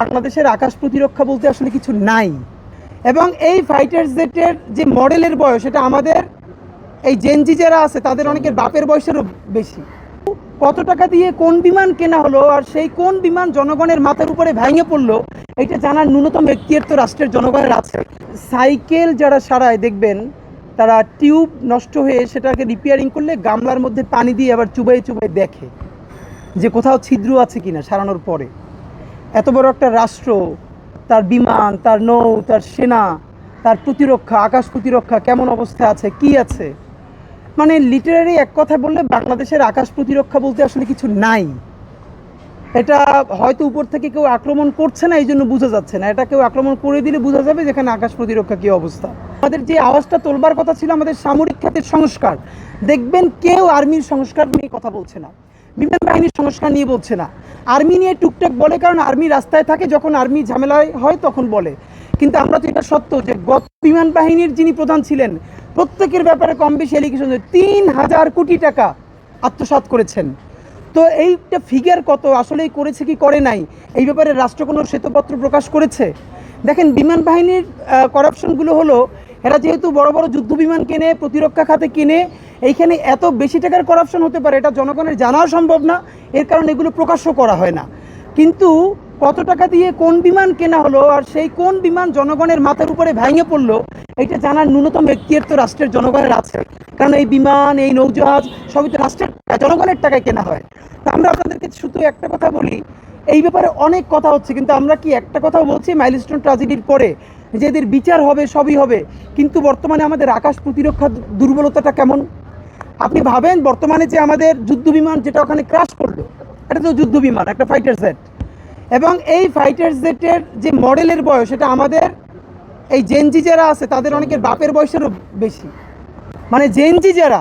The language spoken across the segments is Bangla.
বাংলাদেশের আকাশ প্রতিরক্ষা বলতে আসলে কিছু নাই। এবং এই ফাইটার জেটের যে মডেলের বয়স, এটা আমাদের, এই জেনজি যারা আছে, তাদের অনেকের বাপের বয়সেরও বেশি। কত টাকা দিয়ে কোন বিমান কেনা হলো আর সেই কোন বিমান জনগণের মাথার উপরে ভেঙে পড়ল, এটা জানার ন্যূনতম ব্যক্তির তো রাষ্ট্রের জনগণের আছে। সাইকেল যারা সারায়, দেখবেন, তারা টিউব নষ্ট হয়ে সেটাকে রিপেয়ারিং করলে গামলার মধ্যে পানি দিয়ে আবার চুবাই চুবাই দেখে যে কোথাও ছিদ্র আছে কিনা সারানোর পরে। এত বড় একটা রাষ্ট্র, তার বিমান, তার নৌ, তার সেনা, তার প্রতিরক্ষা, আকাশ প্রতিরক্ষা কেমন অবস্থায় আছে, কি আছে? মানে লিটারারি এক কথা বললে বাংলাদেশের আকাশ প্রতিরক্ষা বলতে আসলে কিছু নাই। এটা হয়তো উপর থেকে কেউ আক্রমণ করছে না এই জন্য বোঝা যাচ্ছে না। এটা কেউ আক্রমণ করে দিলে বোঝা যাবে যেখানে আকাশ প্রতিরক্ষা কী অবস্থা। আমাদের যে আওয়াজটা তোলবার কথা ছিল, আমাদের সামরিক খাতের সংস্কার। দেখবেন কেউ আর্মির সংস্কার নিয়ে কথা বলছে না। বিমান বাহিনীর সংস্কার নিয়ে বলছে না। আর্মি নিয়ে টুকটাক বলে, কারণ আর্মি রাস্তায় থাকে, যখন আর্মি ঝামেলায় হয় তখন বলে। কিন্তু আমরা তো এটা সত্য যে গত বিমান বাহিনীর যিনি প্রধান ছিলেন, প্রত্যেকের ব্যাপারে কম বেশি এলিগেশন তিন হাজার কোটি টাকা আত্মসাৎ করেছেন। তো এইটা ফিগার কত? আসলেই করেছে কি করে নাই? এই ব্যাপারে রাষ্ট্র কোনো শ্বেতপত্র প্রকাশ করেছে? দেখেন, বিমান বাহিনীর করাপশনগুলো হলো এরা যেহেতু বড় বড় যুদ্ধ বিমান কেনে, প্রতিরক্ষা খাতে কিনে, এইখানে এত বেশি টাকার করাপশন হতে পারে, এটা জনগণের জানাও সম্ভব না, এর কারণে এগুলো প্রকাশও করা হয় না। কিন্তু কত টাকা দিয়ে কোন বিমান কেনা হলো আর সেই কোন বিমান জনগণের মাথার উপরে ভেঙে পড়ল এটা জানার ন্যূনতম ব্যক্তির তো রাষ্ট্রের জনগণের আছে। কারণ এই বিমান, এই নৌজাহাজ, সবই তো রাষ্ট্রের জনগণের টাকায় কেনা হয়। তো আমরা আপনাদেরকে শুধু একটা কথা বলি এই ব্যাপারে অনেক কথা হচ্ছে, কিন্তু আমরা কি একটা কথাও বলছি মাইলস্টোন ট্রাজেডির পরে যে এদের বিচার হবে, সবই হবে, কিন্তু বর্তমানে আমাদের আকাশ প্রতিরক্ষা দুর্বলতাটা কেমন? আপনি ভাবেন বর্তমানে যে আমাদের যুদ্ধ বিমান যেটা ওখানে ক্রাশ করল, এটা তো যুদ্ধ বিমান, একটা ফাইটার জেট এবং এই ফাইটার জেটের যে মডেলের বয়স এটা আমাদের, এই জেনজি যারা আছে, তাদের অনেকের বাপের বয়সেরও বেশি মানে জেনজি যারা,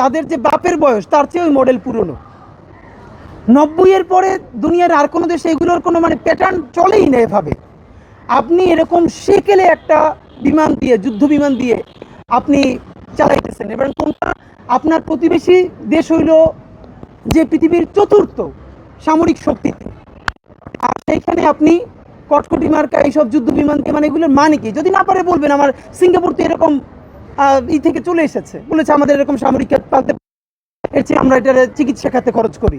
তাদের যে বাপের বয়স, তার চেয়ে ওই মডেল পুরনো। নব্বইয়ের পরে দুনিয়ার আর কোনো দেশে এগুলোর কোনো মানে প্যাটার্ন চলেই না এভাবে। আপনি এরকম সেকেলে একটা বিমান দিয়ে, যুদ্ধ বিমান দিয়ে আপনি চালাইতেছেন। এবার কোনটা? আপনার প্রতিবেশী দেশ হইল যে পৃথিবীর চতুর্থ সামরিক শক্তিতে আর সেইখানে আপনি কটকটি মার্কা এইসব যুদ্ধ বিমানকে মানে এগুলোর মানে কি? যদি না পারে বলবেন, আমার সিঙ্গাপুর তো এরকম ই থেকে চলে এসেছে। বলেছে আমাদের এরকম সামরিক পালতে এর চেয়ে আমরা এটার চিকিৎসা খাতে খরচ করি।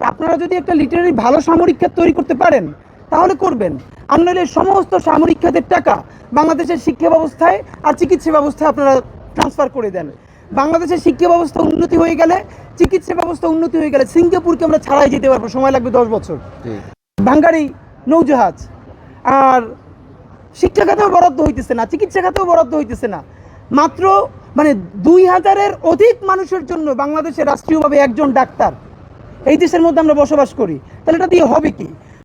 আপনারা যদি একটা লিটারারি ভালো সামরিক খাত তৈরি করতে পারেন তাহলে করবেন। আর নইলে সমস্ত সামরিক খাতের টাকা বাংলাদেশের শিক্ষা ব্যবস্থায় আর চিকিৎসা ব্যবস্থায় আপনারা ট্রান্সফার করে দেন। বাংলাদেশের শিক্ষা ব্যবস্থা উন্নতি হয়ে গেলে চিকিৎসা ব্যবস্থা উন্নতি হয়ে গেলে সিঙ্গাপুরকে আমরা ছাড়াই যেতে পারব। সময় লাগবে দশ বছর। বাঙ্গারি নৌজাহাজ। আর শিক্ষা খাতেও বরাদ্দ হইতেছে না চিকিৎসা খাতেও বরাদ্দ হইতেছে না। মাত্র মানে দুই হাজারের অধিক মানুষের জন্য বাংলাদেশে রাষ্ট্রীয়ভাবে একজন ডাক্তার এই দেশের মধ্যে আমরা বসবাস করি তাহলে এটা দিয়ে হবে কি?